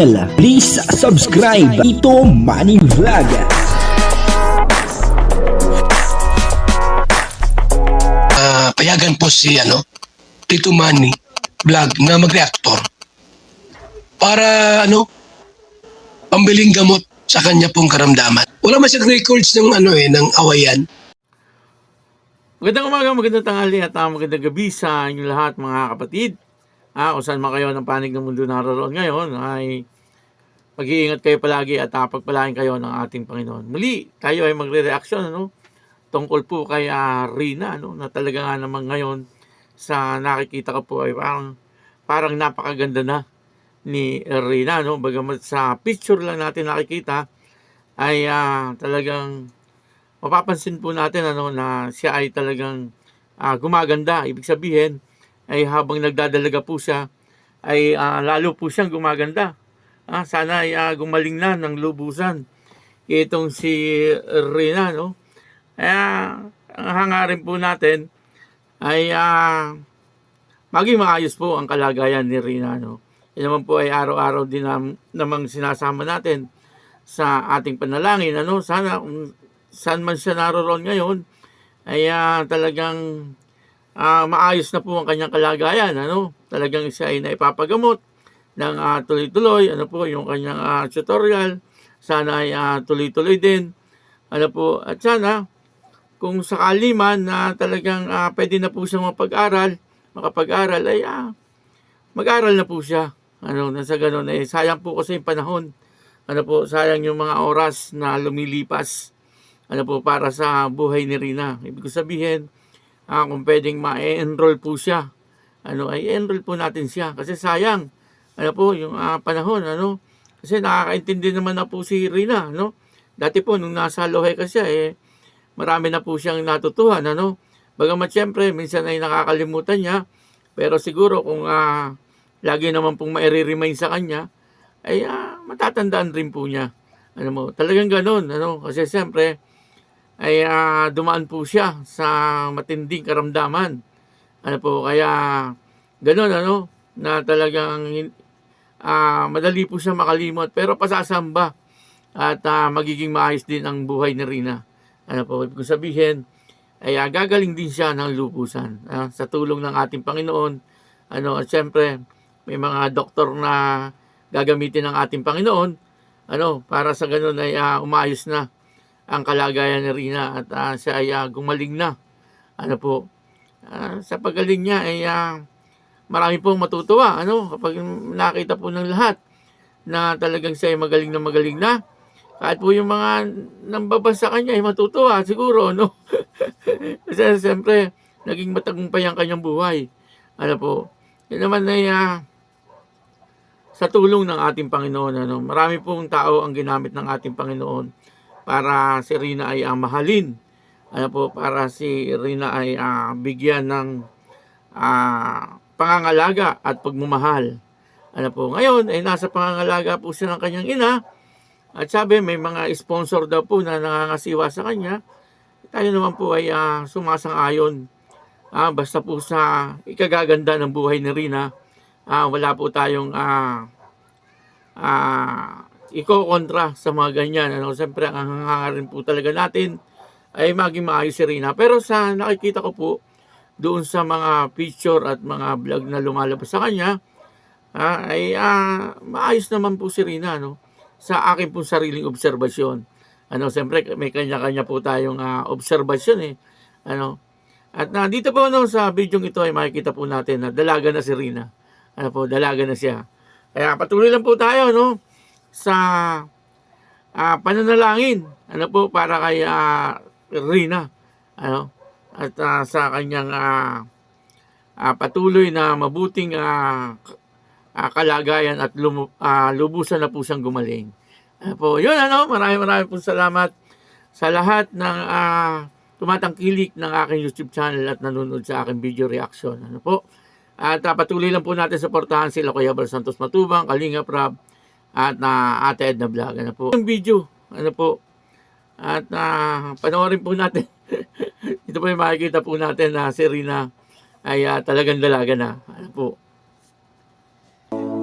Please subscribe Ito Money Vlog. Ah, payagan po si ano, Tito Manny vlog na mag-reactor para ano, pambiling gamot sa kanya pong karamdaman. Wala man siyang records ng ano eh, ng awayan. Magandang umaga, magandang tanghali at uh, magandang gabi sa inyong lahat mga kapatid. Ah, kung saan man kayo ng panig ng mundo naroon ngayon ay mag-iingat kayo palagi at uh, pagpalain kayo ng ating Panginoon. Muli, tayo ay magre-reaction ano, tungkol po kay ah, Rina ano, na talaga nga naman ngayon sa nakikita ko po ay parang, parang napakaganda na ni Rina. No? Bagamat sa picture lang natin nakikita ay ah, talagang mapapansin po natin ano na siya ay talagang ah, gumaganda. Ibig sabihin ay habang nagdadalaga po siya ay ah, lalo po siyang gumaganda. Ah, sana ay ah, gumaling na ng lubusan itong si Rina no. Kaya ang hangarin po natin ay ah, maging maayos po ang kalagayan ni Rina no. Yan naman po ay araw-araw din nam- namang sinasama natin sa ating panalangin ano sana kung saan man siya naroon ngayon ay ah, talagang ah, maayos na po ang kanyang kalagayan ano? Talagang siya ay naipapagamot ng ah, tuloy-tuloy ano po yung kanyang ah, tutorial. Sana ay ah, tuloy-tuloy din. Ano po at sana kung sakali man na talagang ah, pwede na po siyang mapag-aral makapag-aral ay ah, mag-aral na po siya. Ano na sa ganun eh sayang po kasi yung panahon. Ano po sayang yung mga oras na lumilipas ano po para sa buhay ni Rina. Ibig ko sabihin ah, kung pwedeng ma-enroll po siya. Ano ay enroll po natin siya. Kasi sayang. Ano po yung ah, panahon ano? Kasi nakakaintindi naman na po si Rina no dati po nung nasa Lohe ka siya eh marami na po siyang natutuhan ano? Bagamat syempre minsan ay nakakalimutan niya. Pero siguro kung ah, lagi naman pong maire-remind sa kanya ay ah, matatandaan rin po niya. Ano mo talagang ganun ano? Kasi syempre ay ah, dumaan po siya sa matinding karamdaman. Ano po kaya ganun ano na talagang ah, madali po siya makalimot pero pasasamba at ah, magiging maayos din ang buhay ni Rina. Ano po ibig sabihin ay ah, gagaling din siya ng lubusan ah, sa tulong ng ating Panginoon. Ano at syempre may mga doktor na gagamitin ng ating Panginoon ano para sa ganun ay ah, umayos na ang kalagayan ni Rina at ah, siya ay ah, gumaling na. Ano po? Ah, sa pagaling niya ay ah, marami pong matutuwa ano? Kapag nakita po ng lahat na talagang siya ay magaling na magaling na kahit po yung mga nambabasa kanya ay matutuwa siguro no? Kasi siyempre naging matagumpay ang kanyang buhay. Ano po? Yun naman ay ah, sa tulong ng ating Panginoon ano? Marami pong tao ang ginamit ng ating Panginoon para si Rina ay ah, mahalin ano po para si Rina ay ah, bigyan ng ah, pangangalaga at pagmamahal. Ano po, ngayon ay nasa pangangalaga po siya ng kanyang ina at sabi may mga sponsor daw po na nangangasiwa sa kanya. Tayo naman po ay ah, sumasang-ayon ah, basta po sa ikagaganda ng buhay ni Rina. ah, wala po tayong ah, ah, iko-kontra sa mga ganyan. Ano, Siyempre, ang hangarin po talaga natin ay maging maayos si Rina. Pero sa nakikita ko po, doon sa mga picture at mga vlog na lumalabas sa kanya, ah, ay ah, maayos naman po si Rina, no? Sa akin pong sariling obserbasyon. Ano, siyempre may kanya-kanya po tayong ah, obserbasyon eh. Ano? At na dito po no, sa video ito ay makikita po natin na dalaga na si Rina. Ano po, dalaga na siya. Kaya patuloy lang po tayo no sa ah, pananalangin. Ano po para kay ah, Rina. Ano? At ah, sa kanyang ah, ah, patuloy na mabuting k- ah, kalagayan at lumu- ah, lubusan na po siyang gumaling. Ano po, yun ano, maraming maraming po salamat sa lahat ng ah, tumatangkilik ng aking YouTube channel at nanonood sa aking video reaction. Ano po? At ah, patuloy lang po natin suportahan sila Kuya Bal Santos Matubang, Kalinga Prab, at na uh, Ate Edna Vlog. Ano po? Yung video. Ano po? At na uh, panoorin po natin. Ito po yung makikita po natin na si Rina ay uh, talagang dalaga na. Ano po?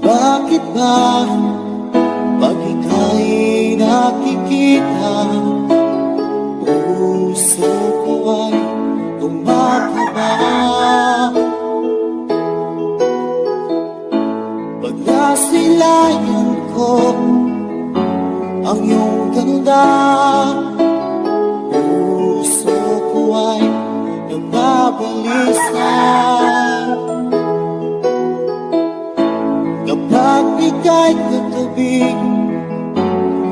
Bakit ba pag ikaw'y nakikita Puso ko ay tumakaba Pag nasilayan ang iyong ganda Puso ko ay nababalisan. Kapag ika'y katabi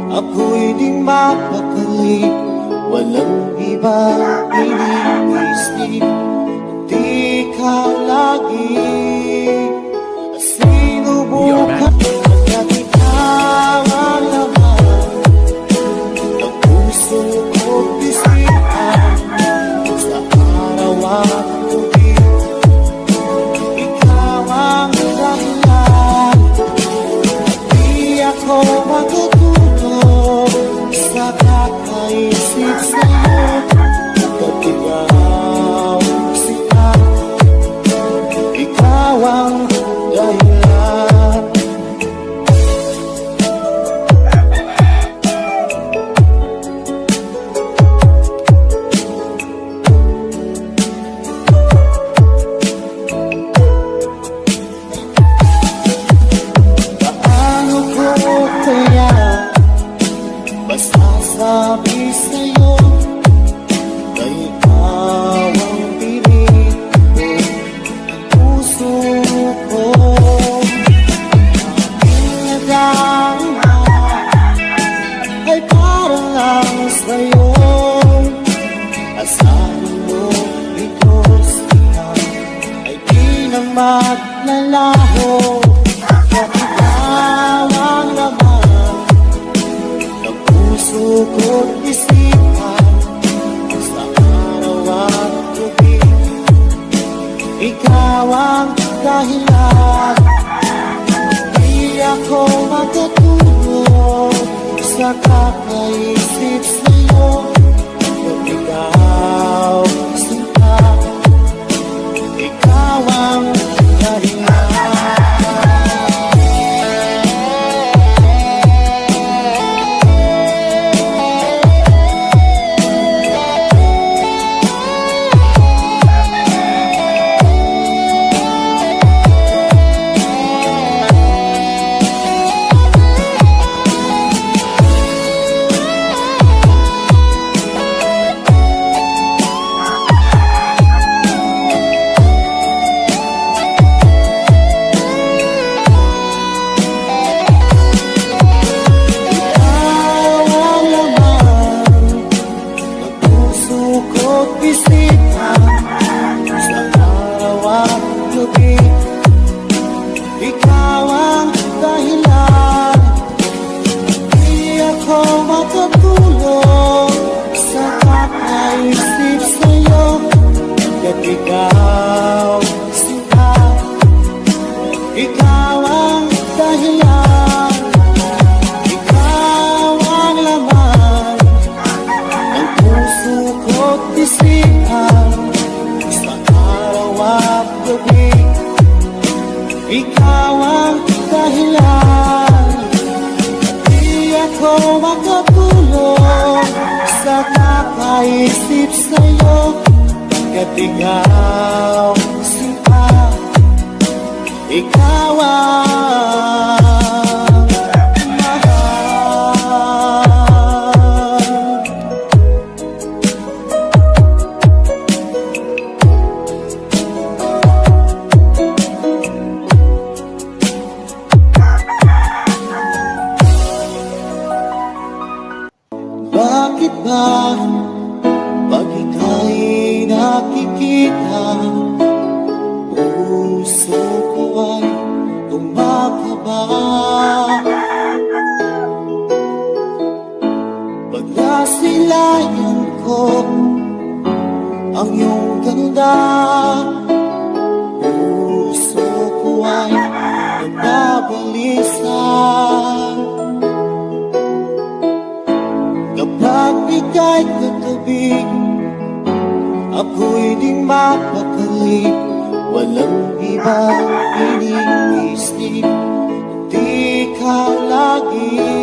Ako'y di mapakali Walang ibang iniisip. Di ka lagi maglalaho Naisip sa'yo Pagkat ikaw Sumpa Ikaw ang ang iyong ganda Puso ko ay nabalisan Kapag ika'y katabi Ako'y di mapakali Walang ibang iniisip Di ka lagi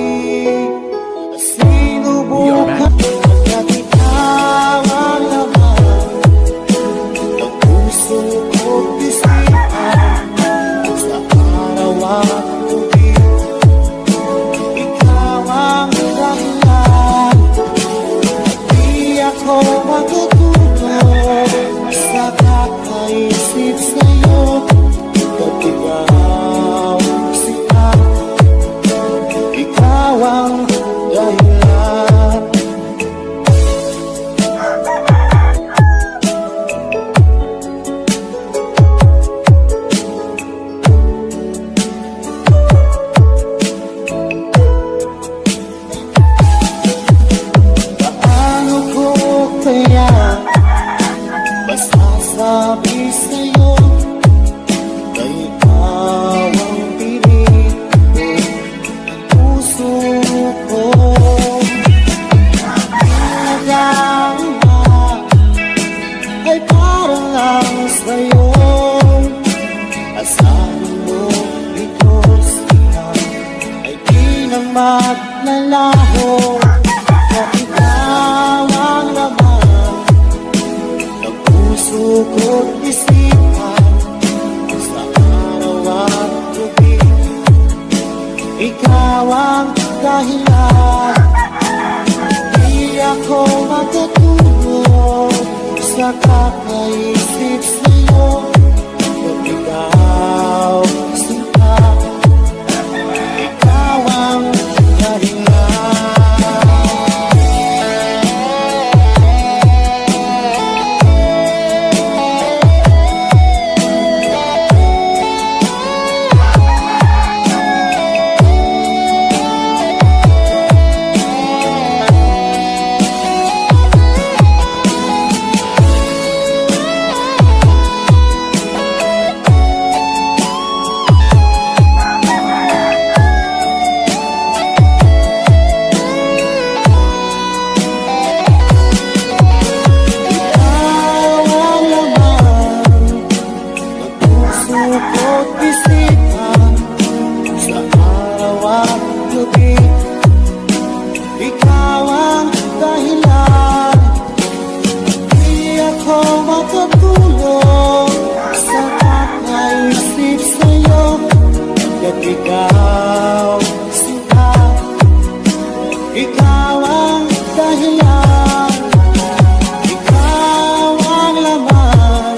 maglalaho At ikaw ang laman Ng puso ko't isipan Sa araw at gabi. Ikaw ang dahilan. Di ako matutulog Sa kakaisip ikaw sinta Ikaw ang dahilan ikaw ang laman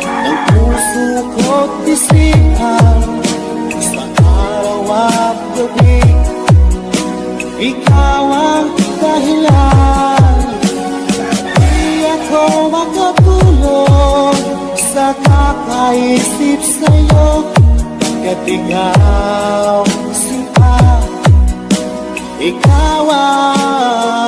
ng puso ko't isipan sa araw at gabi. Ikaw ang dahilan, di ako makatulog sa kakaisip sa'yo. Ka't ikaw, sinta, ikaw ang